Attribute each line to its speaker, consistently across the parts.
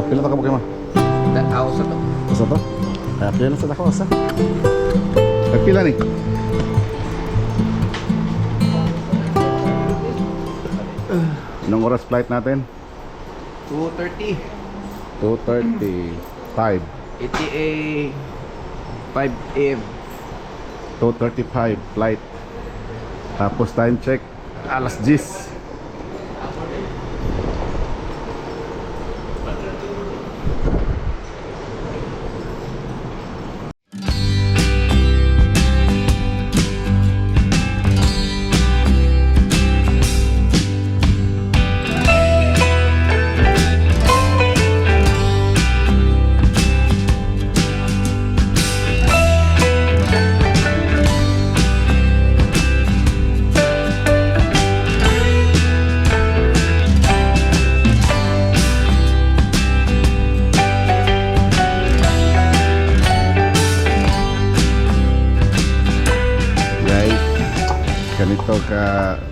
Speaker 1: Ah, pila ta ka mo
Speaker 2: Ako sa to.
Speaker 1: Asa to? Ah, pila sa ako asa. Ay, pila ni? Anong oras flight natin?
Speaker 2: 2.30.
Speaker 1: 2.30. 5.
Speaker 2: ETA 5 AM.
Speaker 1: 2.35 flight. Tapos time check. Alas 10.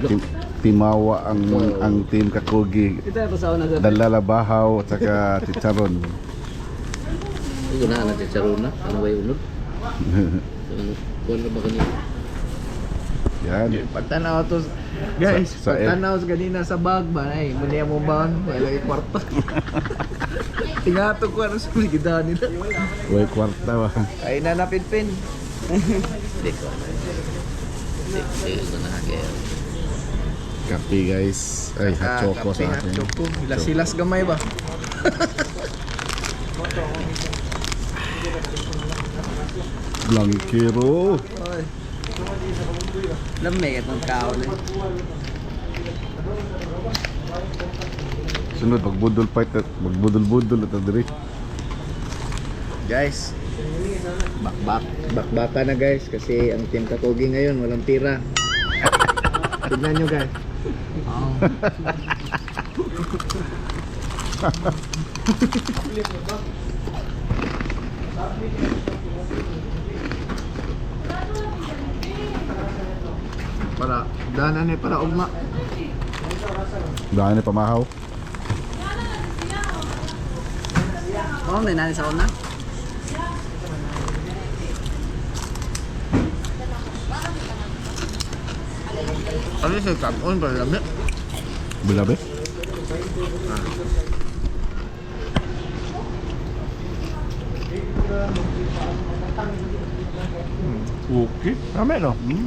Speaker 1: Tim, timawa ang ang team Kakugi.
Speaker 2: Yung sa...
Speaker 1: Dalalabahaw at saka chicharon.
Speaker 2: Ito na, nagsasaro na. Ano ba yung unod? Kuhan na ba kanina?
Speaker 1: Yan.
Speaker 3: Pagtanaw to guys,
Speaker 1: Sa- sa
Speaker 3: pagtanaw sa ganina sa bag ba ay mali mo ba wala yung kwarta. Tingato ko ano sa ligida nila.
Speaker 1: Uy, kwarta ba?
Speaker 3: Ay nanapin pin.
Speaker 2: Hindi ko. Hindi ko na kaya.
Speaker 1: Kape guys. Ay, hot choco sa atin.
Speaker 3: Choco. Silas gamay ba?
Speaker 1: Blanquero.
Speaker 3: Lamig itong kaon eh.
Speaker 1: Sunod, magbudol fight at magbudol-budol at diri.
Speaker 3: Guys, bakbak. Bakbaka na guys kasi ang team Kakogi ngayon walang tira. Tignan nyo guys. para danan eh para ugma.
Speaker 1: Daan ni pamahaw.
Speaker 3: Oh, may nani sa una. Ano sa kapon ba lamig?
Speaker 1: Bilabe.
Speaker 3: Okay. Rame no? Hmm.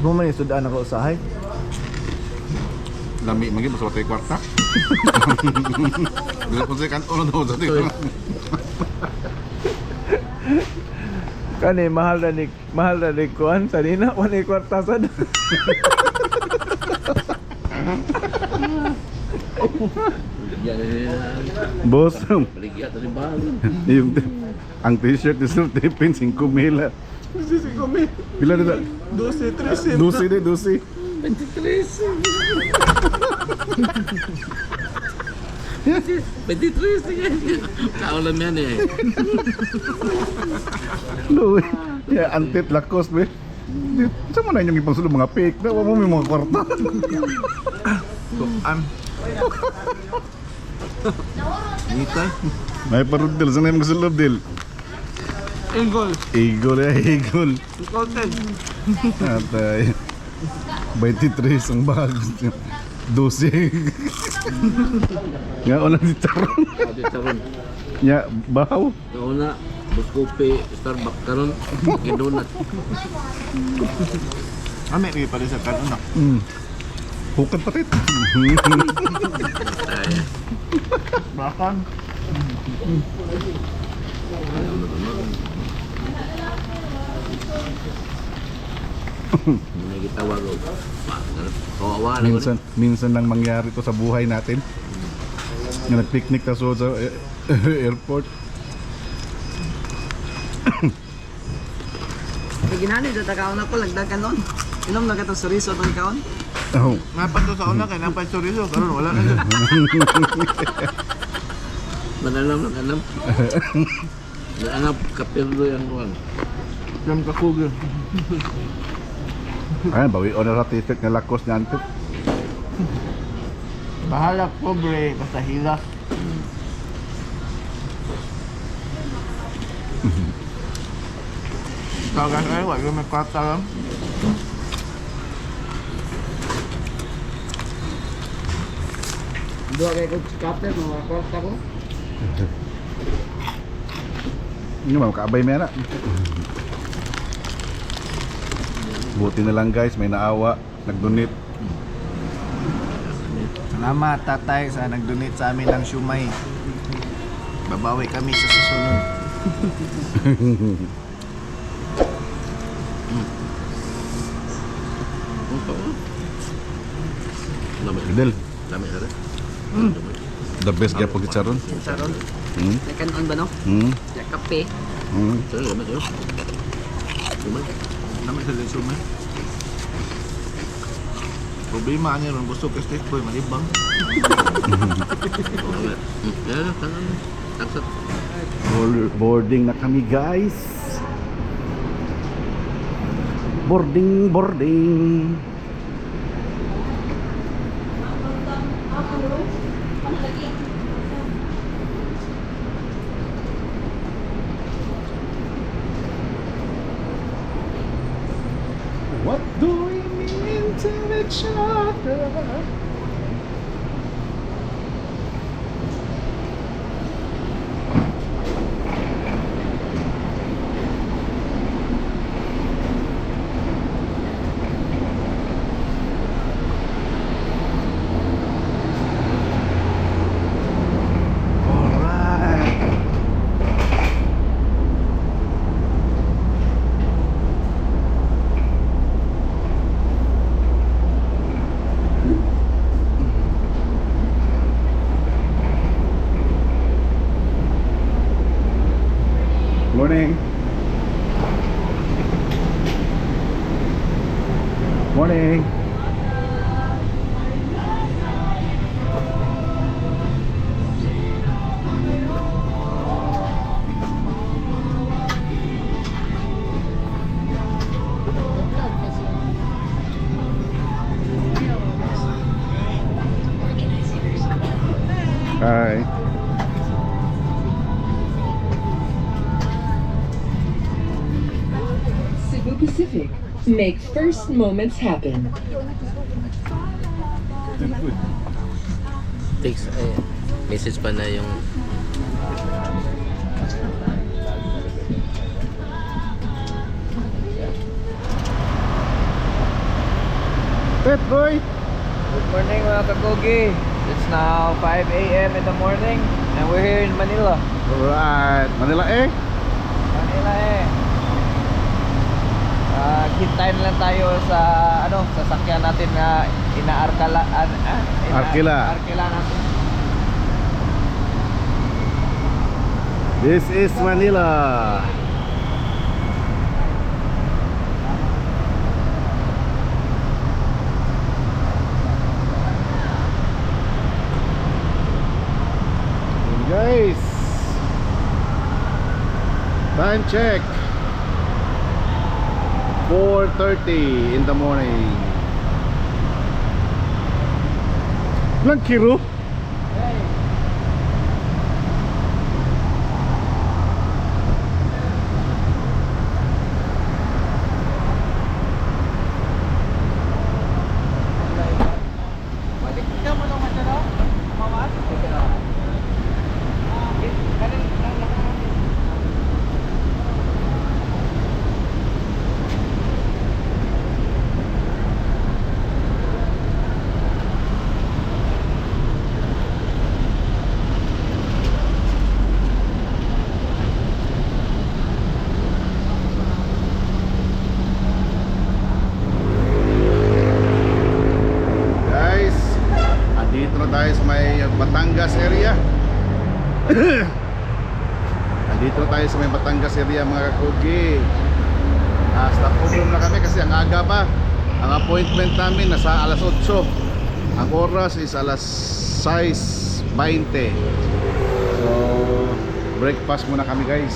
Speaker 3: Bumay sudan ako usahay.
Speaker 1: Lami magi mas watay kwarta. Bila ko sa kanto na daw sa tiyo.
Speaker 3: Kani mahal na ni mahal na ni kuan sa dina wala kwarta sad.
Speaker 2: Yan na
Speaker 1: Boss, yung ang t-shirt ni Sir Tipin 5 mila. Pila na
Speaker 3: 12 13.
Speaker 1: Dusi ni dusi.
Speaker 2: 23 yan. Kaulam yan eh.
Speaker 1: Luwi. Ya antit lakos be. Sa man na yung ipang sulong mga fake na mo may mga kwarta.
Speaker 3: Am. Dito.
Speaker 1: May parudil sa nang sulog dil.
Speaker 3: Engol.
Speaker 1: Igol ya igol.
Speaker 3: Content.
Speaker 1: Atay. 23 ang bag. 12. Nga una si Charon.
Speaker 2: Ate Charon.
Speaker 1: Nya bahaw.
Speaker 2: Kauna, Buskope, Starbucks karon, Gidonat.
Speaker 3: Ame ri pa rin sa kanon na.
Speaker 1: Mm. Hukad patit.
Speaker 3: Bakan.
Speaker 2: May gitawag ko. Kawawa na ko.
Speaker 1: minsan minsan lang mangyari to sa buhay natin. Nga nag-picnic ta so sa airport.
Speaker 3: Kay ginani do kaon ako lagdag kanon. Inom na ka sa resort ang kaon.
Speaker 1: Oh.
Speaker 3: Napan to sa una kay napan chorizo karon wala na dyan.
Speaker 2: Manalam, manalam. Naanap kapirlo yung kuwan.
Speaker 3: Jam ka
Speaker 1: Ayan, bawi o na sa t-shirt na lakos niyan to.
Speaker 3: Bahala pobre, basta hilas. Tawagan kayo, wag yung may kwata lang.
Speaker 2: Dua kayo ko chikate, mga kwata ko.
Speaker 1: Ini mau kabay merah. Buti na lang guys, may naawa, nag-donate.
Speaker 3: Salamat tatay sa nag-donate sa amin ng shumay. Babawi kami sa susunod.
Speaker 1: Idel,
Speaker 2: lami ka rin.
Speaker 1: the best gyapon gid saron.
Speaker 4: Saron.
Speaker 1: Hmm.
Speaker 4: Second on ba no?
Speaker 1: Hmm.
Speaker 4: Ya kape.
Speaker 1: Hmm.
Speaker 2: Sa'yo, lami sa'yo. Lumay.
Speaker 3: Namin sa shumay. Problema niya ron gusto ka state boy malibang.
Speaker 1: Boarding na kami guys. Boarding, boarding. Each? Morning.
Speaker 5: First moments happen.
Speaker 2: Text, eh, message pa na yung
Speaker 1: Tet boy.
Speaker 3: Good morning mga kagogi. It's now 5 a.m. in the morning and we're here in Manila.
Speaker 1: Alright. Manila eh.
Speaker 3: Manila eh. Ah, hintay na lang tayo sa ano, sasakyan natin na inaarkala ah, ah, ina-
Speaker 1: Arkila.
Speaker 3: Arkila natin.
Speaker 1: This is Manila. Guys, time check. 4:30 in the morning. Lang kiro?
Speaker 3: Balik ka mo nung ano? Mamat? Kanin lang lang.
Speaker 1: Guys, andito na tayo sa may Batangas area. andito na tayo sa may Batangas area mga kakugi. Uh, stop over na kami kasi ang aga pa. Ang appointment namin nasa alas 8. Ang oras is alas 6.20. So, breakfast muna kami guys.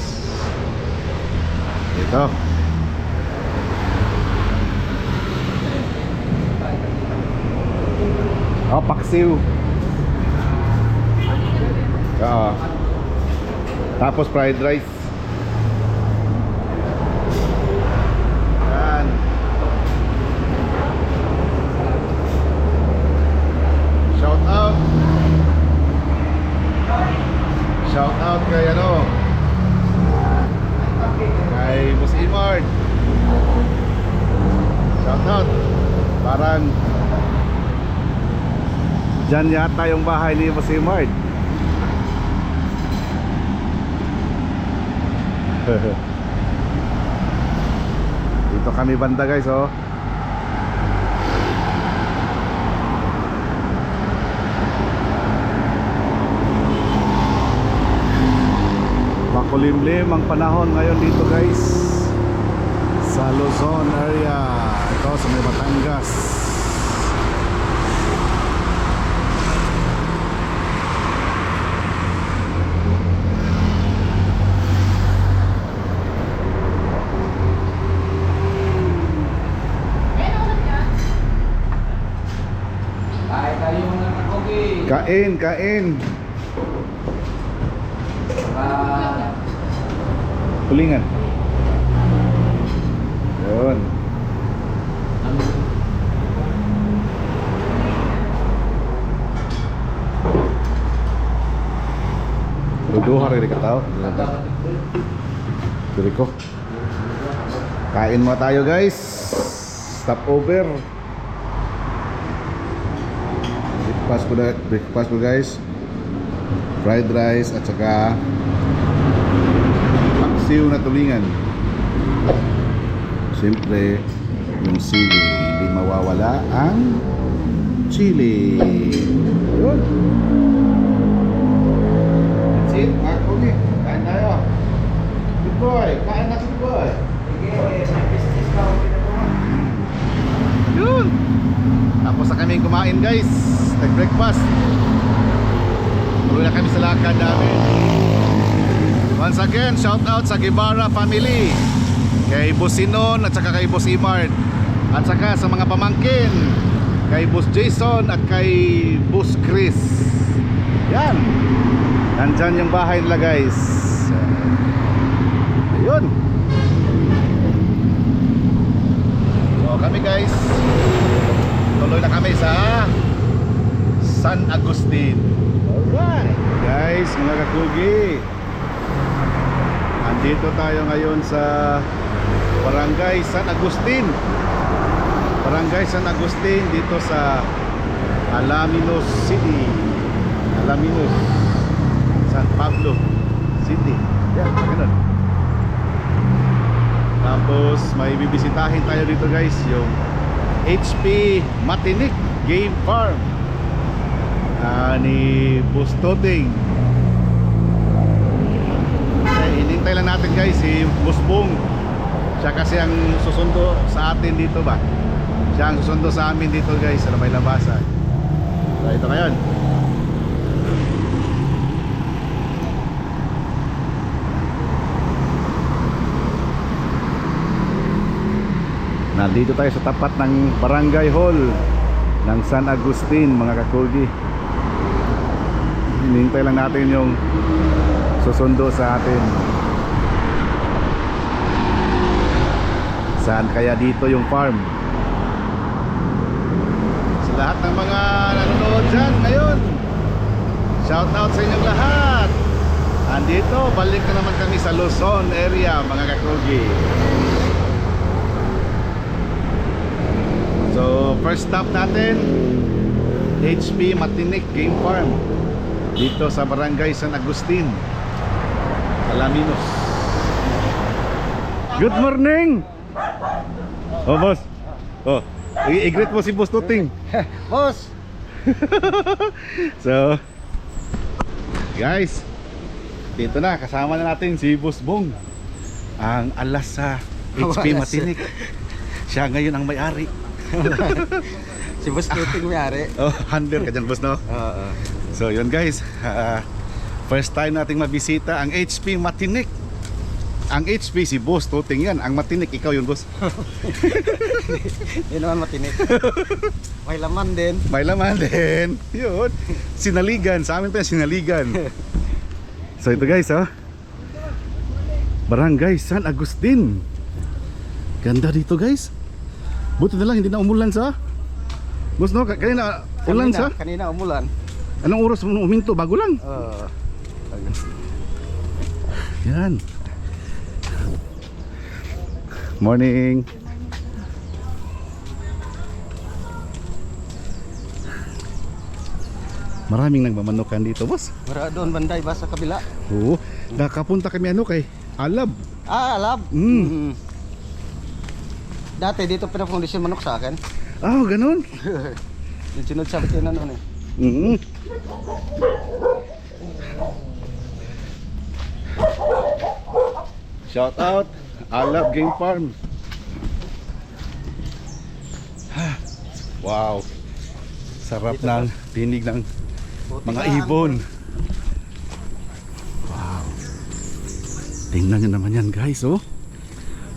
Speaker 1: Ito. Oh, paksiw. Oo. Tapos fried rice. Diyan yata yung bahay ni Boss Mart. Dito kami banda guys oh. Makulimlim ang panahon ngayon dito guys Sa Luzon area Ito sa may Batangas Kain, kain.
Speaker 2: Ah,
Speaker 1: Tulingan Yun
Speaker 2: ano?
Speaker 1: Duduha rin ka tao Diri ko Kain mo tayo guys. Stop over Breakfast ko, na- breakfast ko guys Fried rice at saka Paksiw na tulingan Siyempre Yung sili Hindi mawawala ang Chili Yun That's it, mga kugi. Kain tayo. Good boy. Kain na good boy. Yun. Tapos na kami kumain guys. Nag-breakfast. Tuloy na kami sa lakad namin. Once again, shout out sa Guevara family. Kay Boss Sinon at saka kay Boss Imard. At saka sa mga pamangkin. Kay Boss Jason at kay Boss Chris. Yan. Nandyan yung bahay nila guys Ayun So kami guys Tuloy na kami sa San Agustin. Alright. Guys mga kakugi. Andito tayo ngayon sa Barangay San Agustin. Barangay San Agustin dito sa Alaminos City. Alaminos San Pablo City. Yan, ganun. Tapos may bibisitahin tayo dito guys, yung HP Matinik Game Farm Ah, ni Bustoting. Eh, hinintay lang natin guys si Busbong. Siya kasi ang susundo sa atin dito ba? Siya ang susundo sa amin dito guys sa may labasan. So ito ngayon. Nandito tayo sa tapat ng Barangay Hall ng San Agustin mga kakulgi. Hinihintay lang natin yung susundo sa atin. Saan kaya dito yung farm? Sa lahat ng mga nanonood dyan ngayon, shout out sa inyong lahat. Andito, balik na naman kami sa Luzon area mga kakulgi. So, first stop natin HP Matinik Game Farm dito sa Barangay San Agustin Alaminos Good morning! Oh, boss. Oh, i- i-greet mo si Boss Tuting.
Speaker 3: Boss!
Speaker 1: So, guys, dito na kasama na natin si Boss Bong. Ang alas sa HP. Matinik. Siya ngayon ang may-ari.
Speaker 3: Si Boss Tuting may-ari.
Speaker 1: Oh, handler ka dyan, boss, no?
Speaker 3: Oo.
Speaker 1: So yun guys, ah, first time nating mabisita ang HP Matinik. Ang HP si Boss Tuting yan, ang Matinik ikaw yun boss.
Speaker 3: Yun naman matinik. May laman din.
Speaker 1: May laman din. Yun. Sinaligan, sa amin pa yan, sinaligan. So ito guys oh. Barangay San Agustin. Ganda dito guys. Buti na lang hindi na umulan sa. Boss no, Ka- kanina ulan sa.
Speaker 3: Kanina umulan.
Speaker 1: Anong oras mo uminto? Bago lang.
Speaker 3: Oo.
Speaker 1: Yan. Morning. Maraming nagmamanukan dito, boss.
Speaker 4: Mara doon banday ba sa kabila?
Speaker 1: Oo. Nakapunta kami ano kay Alab.
Speaker 4: Ah, alab.
Speaker 1: Mm.
Speaker 4: Dati dito pinapundisyon manok sa akin.
Speaker 1: Ah, ganun.
Speaker 4: Yung sunod sa akin ano eh.
Speaker 1: Mhm. Shout out Alab Game Farm. Wow. Sarap ng tinig ng mga ibon. Wow. Tingnan nyo naman yan guys, oh.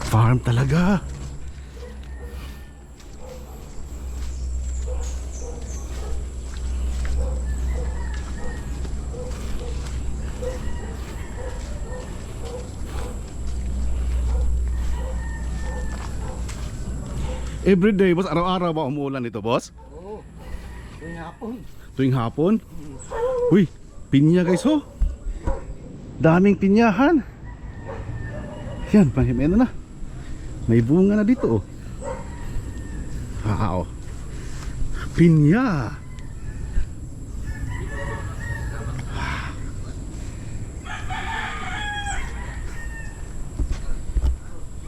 Speaker 1: Farm talaga. Every day, boss, araw-araw ba umuulan ito, boss?
Speaker 4: Oo. Yung hapon.
Speaker 1: Tuwing hapon? Uy, pinya guys, oh. Daming pinyahan. Yan, may ano na. May bunga na dito, oh. Wow. Pinya.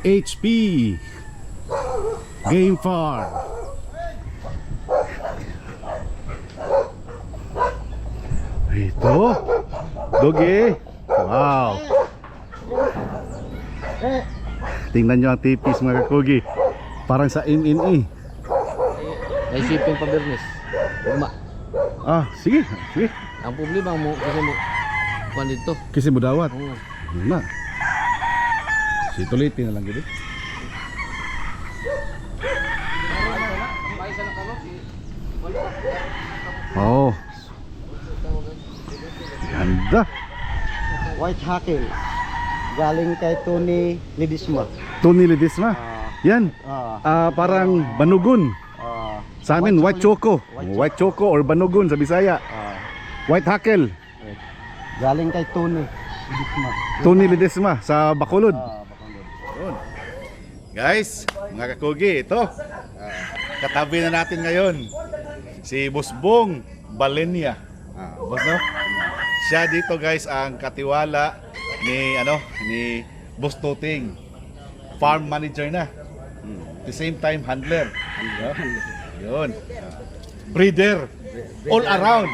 Speaker 1: HP Game Farm Ito? Doge? Wow. Tingnan nyo ang tipis mga kakugi. Parang sa MNE
Speaker 2: May shipping pa Bernes. Uma.
Speaker 1: Ah, sige, sige.
Speaker 2: Ang problema mo kasi mo kuan dito.
Speaker 1: Kasi mo dawat
Speaker 2: Oo.
Speaker 1: Yun na. Situlitin na lang gito Oh Ganda
Speaker 4: White Hackle. Galing kay Tony Lidisma.
Speaker 1: Tony Ledesma Yan
Speaker 4: Ah.
Speaker 1: ah, Parang banugon
Speaker 4: Ah.
Speaker 1: Sa amin, white choco.
Speaker 4: White
Speaker 1: White choco or banugon sa Bisaya.
Speaker 4: Ah.
Speaker 1: White hakel.
Speaker 4: Galing kay Tony Lidisma.
Speaker 1: Tony Ledesma sa Bacolod.
Speaker 4: Bacolod.
Speaker 1: Guys, mga kakugi, ito. Ah, katabi na natin ngayon. Si Busbong Balenya. Ah, boss no? Siya dito guys ang katiwala ni ano ni Boss. Farm manager na. At the same time handler. Yun. Breeder. All around.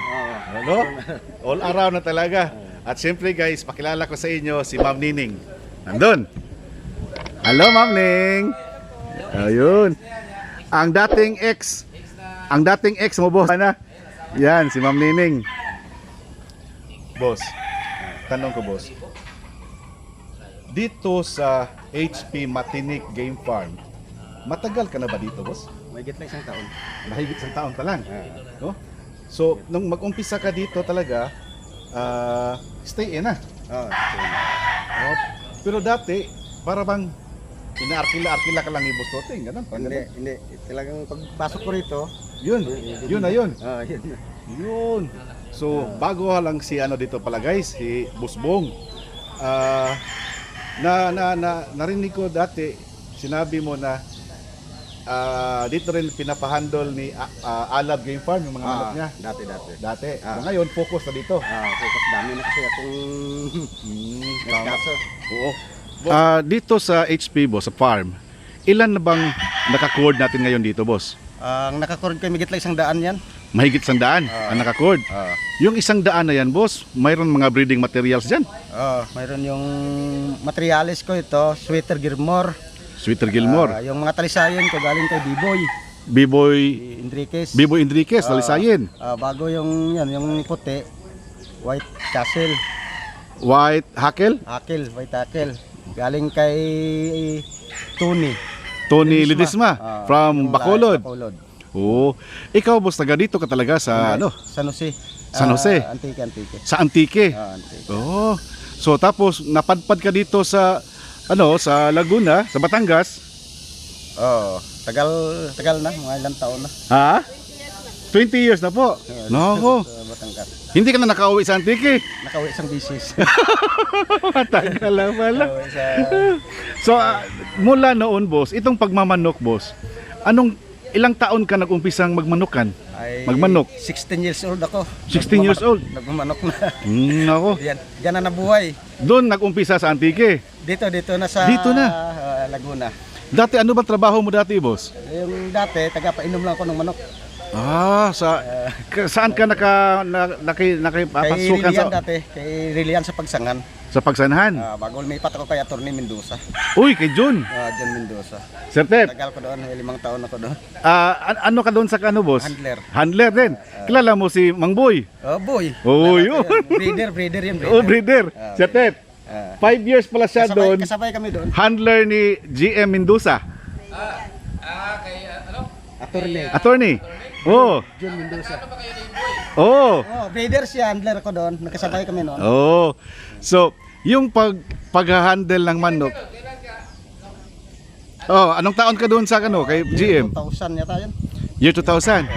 Speaker 1: Ano? All around na talaga. At siyempre guys, pakilala ko sa inyo si Ma'am Nining. Nandun. Hello, Ma'am Ning. Ayun. Ang dating ex, ang dating ex mo, boss. Na? Yan, si Ma'am Nining. Boss, tanong ko, boss. Dito sa HP Matinik Game Farm, matagal ka na ba dito, boss?
Speaker 4: May gitna isang taon.
Speaker 1: Mahigit isang taon pa lang. No? So, nung mag-umpisa ka dito talaga, ah, stay in na.
Speaker 4: Ah,
Speaker 1: Oh, pero dati, para bang inaarkila-arkila ka lang ni Boss Toting, ganun. parang
Speaker 4: hindi,
Speaker 1: ganun.
Speaker 4: hindi. Talagang pagpasok ko rito,
Speaker 1: Yun, yun na yun.
Speaker 4: ah, yun.
Speaker 1: Yun. So, bago lang si ano dito pala guys, si Busbong. Ah, na, na, na, narinig ko dati, sinabi mo na ah, dito rin pinapahandle ni ah, ah, Alab Game Farm, yung mga manok
Speaker 4: Ah,
Speaker 1: niya.
Speaker 4: dati, dati.
Speaker 1: Dati.
Speaker 4: Ah.
Speaker 1: So, ngayon, focus na dito.
Speaker 4: Ah, focus dami na kasi akong
Speaker 1: Hmm,
Speaker 4: nagkaso.
Speaker 1: Oo. Ah, dito sa HP boss, sa farm, ilan na bang naka-cord natin ngayon dito boss?
Speaker 4: Ang nakakurod ko, may gitla isang daan yan.
Speaker 1: Mahigit sandaan
Speaker 4: Ah.
Speaker 1: ang naka-cord.
Speaker 4: Ah,
Speaker 1: Yung isang daan na yan boss, mayroon mga breeding materials dyan.
Speaker 4: ah, mayroon yung materialis ko ito, sweater Gilmore.
Speaker 1: Sweeter Gilmore,
Speaker 4: Ah, yung mga talisayan ko galing kay B-Boy,
Speaker 1: B-Boy,
Speaker 4: si Enriquez.
Speaker 1: Bibo Enriquez,
Speaker 4: Ah.
Speaker 1: Talisayin,
Speaker 4: Ah, bago yung yan, yung puti, White Castle,
Speaker 1: White Hakel,
Speaker 4: Akel, White Akel. Galing kay Tony.
Speaker 1: Tony Lidisma
Speaker 4: Ah,
Speaker 1: from Bacolod.
Speaker 4: Bacolod.
Speaker 1: Oo. Ikaw boss, taga dito ka talaga sa ano?
Speaker 4: San Jose.
Speaker 1: San Jose?
Speaker 4: Ah, Antique, Antique.
Speaker 1: Sa Antique.
Speaker 4: Ah, Antique.
Speaker 1: Oo. So tapos napadpad ka dito sa ano, sa Laguna, sa Batangas.
Speaker 4: Oh, tagal, tagal na, mga ilang taon na.
Speaker 1: Ha? 20 years na po. Nako.
Speaker 4: Batangas.
Speaker 1: Hindi ka na nakauwi sa Antique.
Speaker 4: Nakauwi isang bisis.
Speaker 1: Matagal lang pala.
Speaker 4: Sa...
Speaker 1: So ah, mula noon boss, itong pagmamanok boss, anong ilang taon ka nag-umpisang magmanukan?
Speaker 4: Ay,
Speaker 1: Magmanok?
Speaker 4: 16 years old ako.
Speaker 1: 16 years old?
Speaker 4: Nagmamanok na.
Speaker 1: Hmm, ako.
Speaker 4: Yan, yan na nabuhay.
Speaker 1: Doon nag-umpisa sa Antique.
Speaker 4: Dito, dito na sa
Speaker 1: Dito na?
Speaker 4: ah, Laguna.
Speaker 1: Dati ano ba trabaho mo dati, boss?
Speaker 4: Yung dati, taga-painom lang ako ng manok.
Speaker 1: Ah, sa ka- saan ka naka na, naki,
Speaker 4: Kay
Speaker 1: nakipapasukan
Speaker 4: Rilian
Speaker 1: sa
Speaker 4: dati, kay Rilian sa Pagsangan.
Speaker 1: sa pagsanahan?
Speaker 4: Ah, bago lumipat ako kay Atty. Mendoza.
Speaker 1: Uy, kay Jun.
Speaker 4: Ah, John Mendoza.
Speaker 1: Sir Tep,
Speaker 4: Tagal ko doon, may limang taon ako doon.
Speaker 1: ah, an- ano ka doon sa ano, boss?
Speaker 4: Handler.
Speaker 1: Handler din. Kilala mo si Mang Boy.
Speaker 4: Oh, boy.
Speaker 1: Oh, yun.
Speaker 4: Breeder, breeder yun, breeder.
Speaker 1: Oh, breeder.
Speaker 4: Ah,
Speaker 1: Sir Tep,
Speaker 4: Ah.
Speaker 1: five years pala siya
Speaker 4: kasabay,
Speaker 1: doon.
Speaker 4: kasabay kami doon.
Speaker 1: Handler ni GM Mendoza.
Speaker 4: Attorney.
Speaker 1: Attorney. Oh.
Speaker 4: John Mendoza.
Speaker 1: Oh.
Speaker 4: Oh, breeder siya, handler ko doon. Nakasabay kami noon.
Speaker 1: Oh. So, yung pag pag-handle ng manok. Oh, anong taon ka doon sa ano kay GM?
Speaker 4: 2000 yata yun.
Speaker 1: Year 2000.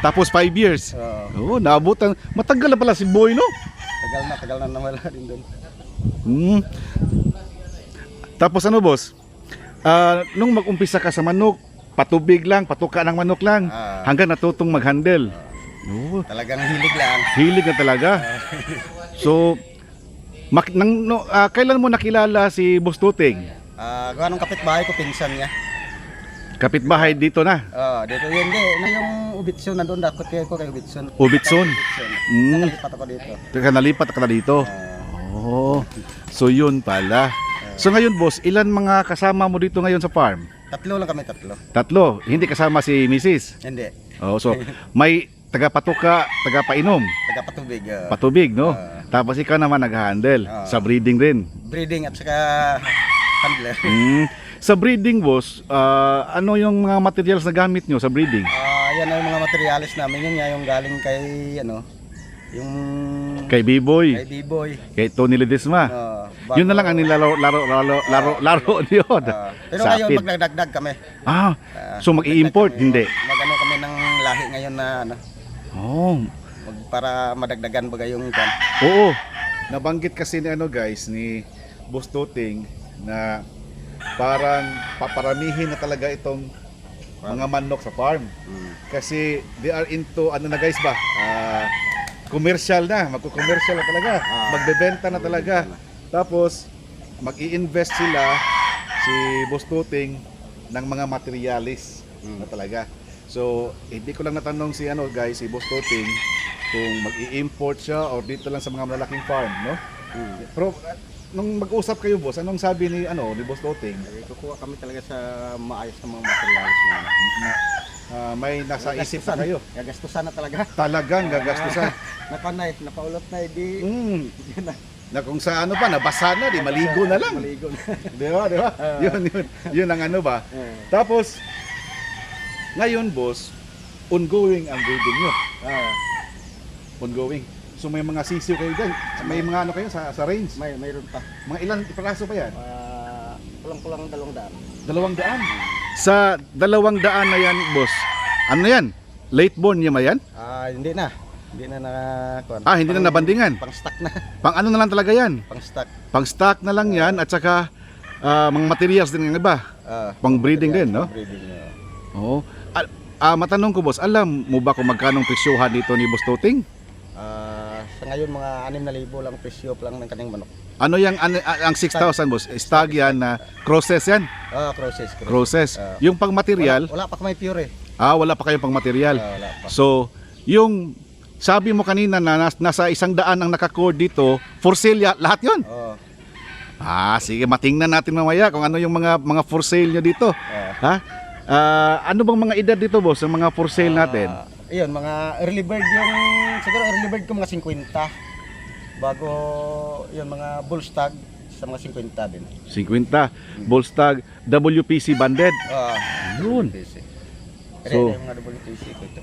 Speaker 1: Tapos 5 years.
Speaker 4: Oh,
Speaker 1: Oh, naabutan. Matagal na pala si Boy, no?
Speaker 4: tagal na, tagal na nawala din doon.
Speaker 1: Hmm. Tapos ano, boss? Ah, nung mag-umpisa ka sa manok, patubig lang, patuka ng manok lang,
Speaker 4: Ah.
Speaker 1: hanggang natutong mag-handle. Oh,
Speaker 4: Talagang hilig lang.
Speaker 1: hilig na talaga. So, mak- nang, no, ah, kailan mo nakilala si Boss Tuting?
Speaker 4: Ah, gawa ng kapitbahay ko, pinsan niya.
Speaker 1: Kapitbahay dito na,
Speaker 4: Oh, dito yun, hindi. Na yung Ubitson na doon, dakot kayo ko kay Ubitson.
Speaker 1: Ubitson.
Speaker 4: Ubitson.
Speaker 1: Mm.
Speaker 4: Nakalipat ako dito.
Speaker 1: Teka, nalipat ka na dito.
Speaker 4: Ah,
Speaker 1: Oh, so yun pala. So ngayon, boss, ilan mga kasama mo dito ngayon sa farm?
Speaker 4: Tatlo lang kami, tatlo.
Speaker 1: Tatlo, hindi kasama si Mrs.
Speaker 4: Hindi,
Speaker 1: Oh, so may taga-patuka, taga-painom,
Speaker 4: taga-patubig. ah.
Speaker 1: patubig, no?
Speaker 4: Ah.
Speaker 1: Tapos ikaw naman nag-handle
Speaker 4: Ah.
Speaker 1: sa breeding rin.
Speaker 4: breeding at saka handler.
Speaker 1: Mm. Sa breeding, boss, ah, ano yung mga materials na gamit nyo sa breeding?
Speaker 4: Ah, yan ang mga materialis namin. Nga yung galing kay, ano, yung
Speaker 1: Kay B-Boy,
Speaker 4: kay B-Boy.
Speaker 1: kay Tony Ledesma.
Speaker 4: Ah,
Speaker 1: Yun na
Speaker 4: bago-
Speaker 1: lang ang nilalaro, laro, laro, laro, laro yun.
Speaker 4: Ah, pero
Speaker 1: Sa
Speaker 4: ngayon magdagdag kami.
Speaker 1: Ah,
Speaker 4: Ah,
Speaker 1: so mag-i-import, hindi?
Speaker 4: kami. Mag-ano kami ng lahi ngayon na ano,
Speaker 1: Oh,
Speaker 4: mag, para madagdagan baga yung kan.
Speaker 1: Oo. Nabanggit kasi ni ano guys ni Boss Toting na parang paparamihin na talaga itong mga manok sa farm.
Speaker 4: Hmm.
Speaker 1: Kasi they are into ano na guys ba? Ah, commercial na, magko-commercial na talaga.
Speaker 4: Ah.
Speaker 1: Magbebenta na talaga. Tapos mag-i-invest sila si Boss Toting ng mga materialis
Speaker 4: Hmm.
Speaker 1: na talaga. So, hindi ko lang natanong si ano guys, si Boss Toting kung mag-i-import siya or dito lang sa mga malalaking farm, no?
Speaker 4: Hmm.
Speaker 1: Pero uh, nung mag-usap kayo boss, anong sabi ni ano ni Boss Toting?
Speaker 4: Eh, Kukuha kami talaga sa maayos na mga materialis na.
Speaker 1: Na, ah, may nasa isip na kayo.
Speaker 4: Gagastusan na talaga.
Speaker 1: Talagang gagastusan.
Speaker 4: Nakanay, napaulot na, di.
Speaker 1: Mm.
Speaker 4: Yun na.
Speaker 1: Na kung sa ano pa, nabasa na, di maligo na lang.
Speaker 4: Maligo na.
Speaker 1: Di ba? Di ba? yun, yun, yun ang ano ba? Tapos, ngayon boss, ongoing ang breeding nyo.
Speaker 4: Ah,
Speaker 1: Ongoing. So may mga sisiw kayo dyan. May mga ano kayo sa, sa range.
Speaker 4: may mayroon pa.
Speaker 1: Mga ilan piraso pa yan?
Speaker 4: Ah, kulang-kulang dalawang daan.
Speaker 1: Dalawang daan. Sa dalawang daan na yan, boss, ano yan? Late born niya ba yan?
Speaker 4: Ah, hindi na. Hindi na na kuwan.
Speaker 1: Ah, hindi na nabandingan.
Speaker 4: Pang stock na.
Speaker 1: Pang ano na lang talaga yan?
Speaker 4: Pang stock.
Speaker 1: Pang stock na lang yan at saka ah, mga materials din ng iba.
Speaker 4: Ah,
Speaker 1: Pang breeding din, no?
Speaker 4: breeding.
Speaker 1: Oo. Ah, ah, matanong ko, boss, alam mo ba kung magkano ang presyohan dito ni Boss Toting?
Speaker 4: Ah, sa ngayon mga 6,000 lang presyo lang ng kanyang manok.
Speaker 1: Ano yung ano, ah, ang 6,000, boss? Stag yan na crosses yan?
Speaker 4: Ah, crosses. crosses.
Speaker 1: Crosses.
Speaker 4: Ah.
Speaker 1: Yung pang material,
Speaker 4: Wala, wala pa kami pure eh.
Speaker 1: ah, wala pa kayong pang material.
Speaker 4: Ah, wala pa.
Speaker 1: So, yung sabi mo kanina na nas- nasa isang daan ang nakacord dito, for sale ya, lahat yon.
Speaker 4: Oh,
Speaker 1: Ah, sige, matingnan natin mamaya kung ano yung mga mga for sale nyo dito.
Speaker 4: ah.
Speaker 1: Ha? Ah, ano bang mga edad dito, boss, ang mga for sale natin?
Speaker 4: Ah, Ayun, mga early bird yung siguro early bird ko mga 50. Bago yun mga bull stag sa mga 50 din.
Speaker 1: 50. Bullstag WPC banded.
Speaker 4: Ah,
Speaker 1: Yun.
Speaker 4: WPC.
Speaker 1: So-
Speaker 4: So, yung mga WPC ko ito.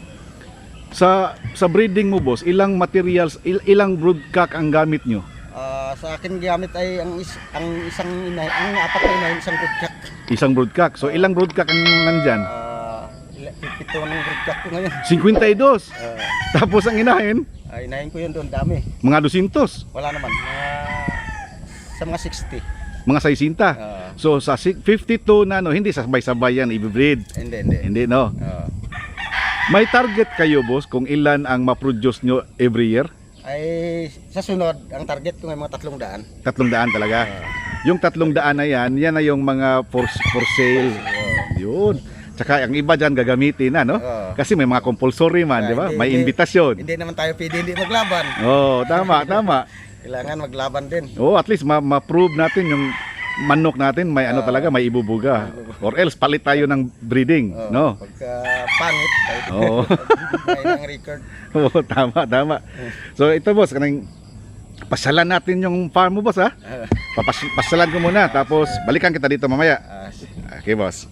Speaker 1: Sa sa breeding mo, boss, ilang materials, il- ilang broodcock ang gamit nyo?
Speaker 4: Ah, sa akin gamit ay ang is, ang isang inay, ang apat na inay, isang broodcock.
Speaker 1: Isang broodcock. So, ilang broodcock ang nandyan?
Speaker 4: Ah, ila- pipito ng broodcock ko ngayon.
Speaker 1: 52.
Speaker 4: Ah,
Speaker 1: Tapos ang inahin,
Speaker 4: ay inahin ko yun doon, dami.
Speaker 1: mga 200.
Speaker 4: Wala naman. Mga, sa mga 60.
Speaker 1: Mga 60.
Speaker 4: Ah,
Speaker 1: So sa si- 52 na no, hindi sabay-sabay yan i-breed.
Speaker 4: hindi, hindi.
Speaker 1: Hindi no.
Speaker 4: Ah,
Speaker 1: May target kayo, boss, kung ilan ang ma-produce nyo every year?
Speaker 4: Ay, sa sunod, ang target ko ay mga tatlong daan.
Speaker 1: Tatlong daan talaga. Yung tatlong daan na yan, yan na yung mga for, for sale. Yun. Tsaka ang iba dyan gagamitin na, no?
Speaker 4: Oo.
Speaker 1: Kasi may mga compulsory man,
Speaker 4: Ah,
Speaker 1: di ba?
Speaker 4: hindi-
Speaker 1: May
Speaker 4: hindi-
Speaker 1: invitasyon.
Speaker 4: Hindi naman tayo pwede hindi maglaban.
Speaker 1: Oh, tama, tama.
Speaker 4: Kailangan maglaban din.
Speaker 1: Oh, at least ma- ma-prove natin yung manok natin may ano
Speaker 4: Oo.
Speaker 1: talaga, may ibubuga. Or else palit tayo ng breeding,
Speaker 4: Oo,
Speaker 1: no?
Speaker 4: Pagka pangit, tayo
Speaker 1: Oo.
Speaker 4: ng record.
Speaker 1: Oo, tama, tama. So ito boss, kanang pasyalan natin yung farm mo boss ha.
Speaker 4: Ah,
Speaker 1: Papas pasyalan ko muna tapos balikan kita dito mamaya.
Speaker 4: ah,
Speaker 1: Okay boss.